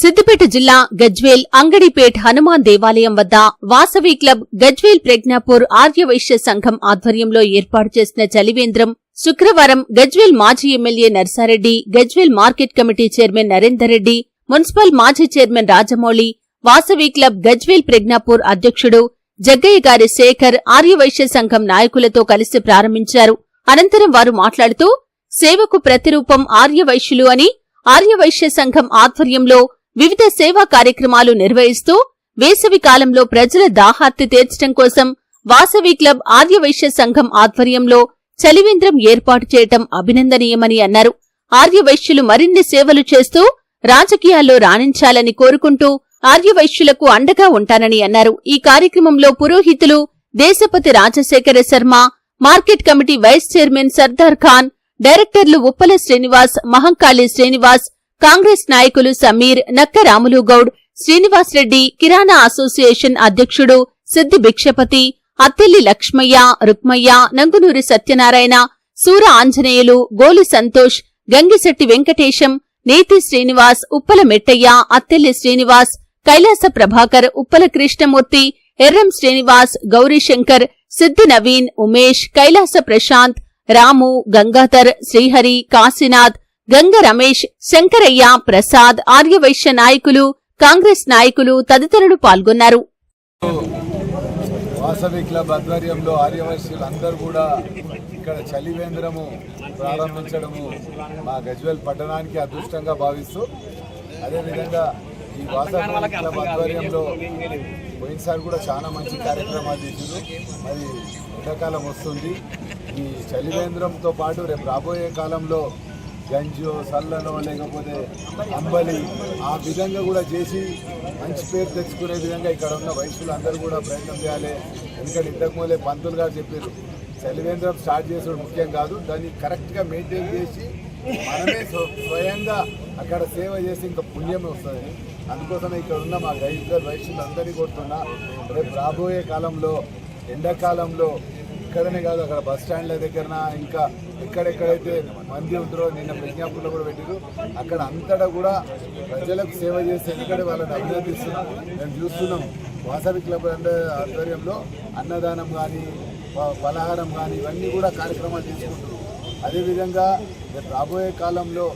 సిద్దిపేట జిల్లా గజ్వేల్ అంగడిపేట్ హనుమాన్ దేవాలయం వద్ద వాసవి క్లబ్ గజ్వేల్ ప్రజ్ఞాపూర్ ఆర్యవైశ్య సంఘం ఆధ్వర్యంలో ఏర్పాటు చేసిన చలివేంద్రం శుక్రవారం గజ్వేల్ మాజీ MLA Narsareddy Gajwel market committee chairman Narender Reddy municipal మాజీ చైర్మన్ రాజమౌళి వాసవి క్లబ్ గజ్వేల్ ప్రజ్ఞాపూర్ అధ్యక్షుడు జగ్గయ్య గారి శేఖర్ ఆర్యవైశ్య సంఘం నాయకులతో కలిసి ప్రారంభించారు. అనంతరం వారు మాట్లాడుతూ సేవకు ప్రతిరూపం ఆర్యవైశ్యులు అని ఆర్యవైశ్య సంఘం ఆధ్వర్యంలో వివిధ సేవా కార్యక్రమాలు నిర్వహిస్తూ వేసవి కాలంలో ప్రజల దాహార్తి తీర్చడం కోసం వాసవి క్లబ్ ఆర్యవైశ్య సంఘం ఆధ్వర్యంలో చలివేంద్రం ఏర్పాటు చేయటం అభినందనీయమని అన్నారు. ఆర్యవైశ్యులు మరిన్ని సేవలు చేస్తూ రాజకీయాల్లో రాణించాలని కోరుకుంటూ ఆర్యవైశ్యులకు అండగా ఉంటానని అన్నారు. ఈ కార్యక్రమంలో పురోహితులు Deshapati Rajasekhara Sharma market committee vice chairman Sardar Khan డైరెక్టర్లు ఉప్పల శ్రీనివాస్ మహంకాళి శ్రీనివాస్ కాంగ్రెస్ నాయకులు సమీర్ నక్క రాములు గౌడ్ శ్రీనివాస్ రెడ్డి కిరాణా అసోసియేషన్ అధ్యక్షుడు సిద్ది భిక్షపతి అత్తెల్లి లక్ష్మయ్య రుక్మయ్య నంగునూరి సత్యనారాయణ సూర ఆంజనేయులు గోలి సంతోష్ గంగిశెట్టి వెంకటేశం నేతి శ్రీనివాస్ ఉప్పల మెట్టయ్య అత్తెల్లి శ్రీనివాస్ కైలాస ప్రభాకర్ ఉప్పల కృష్ణమూర్తి ఎర్రం శ్రీనివాస్ గౌరీశంకర్ సిద్ది నవీన్ ఉమేష్ కైలాస ప్రశాంత్ రాము గంగాధర్ శ్రీహరి కాశీనాథ్ గంగ రమేష్ శంకరయ్య ప్రసాద్ ఆర్యవైశ్య నాయకులు కాంగ్రెస్ నాయకులు తదితరులు పాల్గొన్నారు. వాసవి క్లబ్ ఆధ్వర్యంలో కూడా ఇక్కడ చలివేంద్రము ప్రారంభించడము మా గజ్వేల్ పట్టణానికి అదృష్టంగా భావిస్తూ అదేవిధంగా ఈ వాసవి క్లబ్ ఆధ్వర్యంలో పోయినసారి కూడా చాలా మంచి కార్యక్రమాలు చేసిండ్రు. మరి ఎండాకాలం వస్తుంది. ఈ చలివేంద్రంతో పాటు రేపు రాబోయే కాలంలో గంజో సల్లనో లేకపోతే అంబలి ఆ విధంగా కూడా చేసి మంచి పేరు తెచ్చుకునే విధంగా ఇక్కడ ఉన్న వయసులు అందరూ కూడా ప్రయత్నం చేయాలి. ఎందుకంటే ఇంతకుముందే పంతులు గారు చెప్పారు చలివేంద్రం స్టార్ట్ చేసేది ముఖ్యం కాదు దాన్ని కరెక్ట్గా మెయింటైన్ చేసి మనమే స్వయంగా అక్కడ సేవ చేసి ఇంకా పుణ్యం వస్తుంది. అందుకోసమే ఇక్కడ ఉన్న మా గైడ్లు వయసులు అందరినీ కొడుతున్నా రేపు రాబోయే కాలంలో ఎండాకాలంలో ఇక్కడనే కాదు అక్కడ బస్ స్టాండ్ల దగ్గర ఇంకా ఎక్కడెక్కడైతే మంది ఉంటారో నిన్న విజ్ఞాపనలో కూడా పెట్టారు అక్కడ అంతటా కూడా ప్రజలకు సేవ చేసి ఎందుకంటే వాళ్ళని అభినందిస్తున్నాం. మేము చూస్తున్నాం. వాసవి క్లబ్ అంటే ఆధ్వర్యంలో అన్నదానం కానీ పలహారం కానీ ఇవన్నీ కూడా కార్యక్రమాలు తీసుకుంటున్నాం. అదేవిధంగా రాబోయే కాలంలో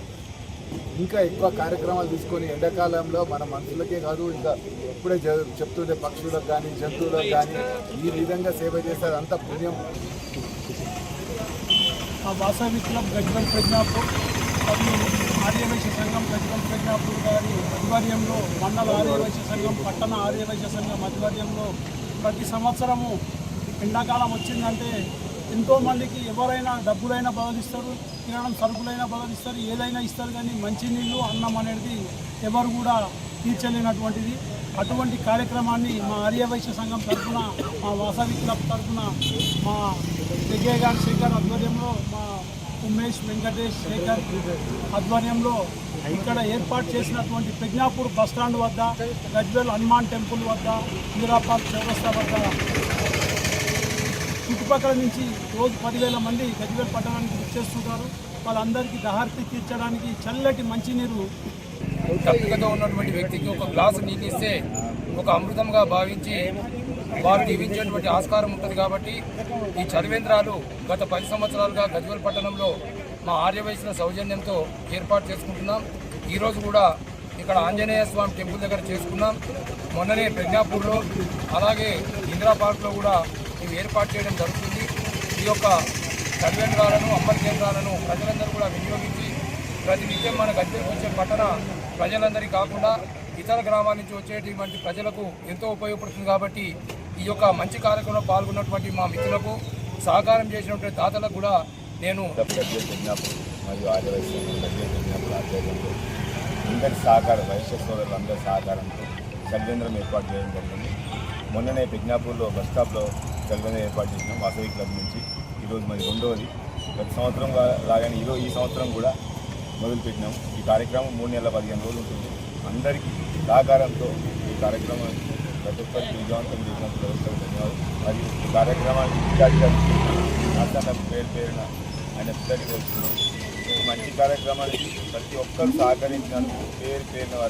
ఇంకా ఎక్కువ కార్యక్రమాలు తీసుకొని ఎండాకాలంలో మన మనుషులకే కాదు ఇంకా ఇప్పుడే జ చెప్తుండే పక్షులకు కానీ జంతువులకు కానీ ఈ విధంగా సేవ చేస్తే అంత పుణ్యం. ఆ వాసవి క్లబ్ గజ్వల్ ప్రజ్ఞాపూర్ ఆర్యవైశ్య సంఘం గజ్వల్ ప్రజ్ఞాపూర్ గారి ఆధ్వర్యంలో మండల ఆర్యవైశ్య సంఘం పట్టణ ఆర్యవైశ్య సంఘం ఆధ్వర్యంలో ప్రతి సంవత్సరము ఎండాకాలం వచ్చిందంటే ఎంతో మందికి ఎవరైనా డబ్బులైనా బదలిస్తారు కిరాణం సరుకులైనా బదలిస్తారు ఏదైనా ఇస్తారు కానీ మంచినీళ్ళు అన్నం అనేది ఎవరు కూడా తీర్చలేనటువంటిది. అటువంటి కార్యక్రమాన్ని మా ఆర్యవైశ్య సంఘం తరఫున మా వాసవి క్లబ్ తరఫున మా జగ్గయ్య గారి శేఖర్ ఆధ్వర్యంలో మా ఉమేష్ వెంకటేష్ శేఖర్ ఆధ్వర్యంలో ఇక్కడ ఏర్పాటు చేసినటువంటి ప్రజ్ఞాపూర్ బస్టాండ్ వద్ద గజ్వెల్ హనుమాన్ టెంపుల్ వద్ద ఇందిరా పార్క్ చౌరస్తా వద్ద చుట్టుపక్కల నుంచి రోజు పదివేల మంది గజ్వేల్ పట్టణానికి వచ్చేస్తుంటారు వాళ్ళందరికీ దహార్తి తీర్చడానికి చల్లటి మంచినీరు తప్పికతో ఉన్నటువంటి వ్యక్తికి ఒక గ్లాసు నీళ్ళు ఇస్తే ఒక అమృతంగా భావించి వారు జీవించేటువంటి ఆస్కారం ఉంటుంది కాబట్టి ఈ చదివేంద్రాలు గత పది సంవత్సరాలుగా గజ్వేల్ పట్టణంలో మా ఆర్యవయసుల సౌజన్యంతో ఏర్పాటు చేసుకుంటున్నాం. ఈరోజు కూడా ఇక్కడ ఆంజనేయ స్వామి టెంపుల్ దగ్గర చేసుకున్నాం. మొన్ననే ప్రజ్ఞాపూర్లో అలాగే ఇందిరా పార్క్లో కూడా ఇవి ఏర్పాటు చేయడం జరుగుతుంది. ఈ యొక్క సర్వేంద్రాలను అమలు కేంద్రాలను ప్రజలందరూ కూడా వినియోగించి ప్రతినిత్యం మన గజ్వేల్ వచ్చే పట్టణ ప్రజలందరికీ కాకుండా ఇతర గ్రామాల నుంచి వచ్చేటువంటి ప్రజలకు ఎంతో ఉపయోగపడుతుంది కాబట్టి ఈ యొక్క మంచి కార్యక్రమంలో పాల్గొన్నటువంటి మా మిత్రులకు సహకారం చేసినటువంటి దాతలకు కూడా నేను గజ్వేల్ ప్రజ్ఞాపూర్ మరియు ఆదివాసీ అందరి సహకారం వైశ్య సోదరులందరి సహకారంతో సర్వేంద్రం ఏర్పాటు చేయడం జరిగింది. మొన్ననే పిజ్ఞాపూర్లో బస్ స్టాప్లో చలివేంద్రం ఏర్పాటు చేసినాం వాసవి క్లబ్ నుంచి. ఈరోజు మరి రెండవది గత సంవత్సరం లాగానే ఈరోజు ఈ సంవత్సరం కూడా మొదలుపెట్టినాం. ఈ కార్యక్రమం మూడు నెలల పదిహేను రోజులు ఉంటుంది. అందరికీ సహకారంతో ఈ కార్యక్రమం ప్రతి ఒక్కరికి విజయవంతం చేసినందుకు వ్యవస్థకు ధన్యవాదాలు. మరియు ఈ కార్యక్రమానికి ఇన్ఛార్జిగా అతను పేరు పేరున ఆయన పిల్లలకి తెలుస్తున్నాం మంచి కార్యక్రమానికి ప్రతి ఒక్కరు సహకరించినందుకు పేరు పేరున వారికి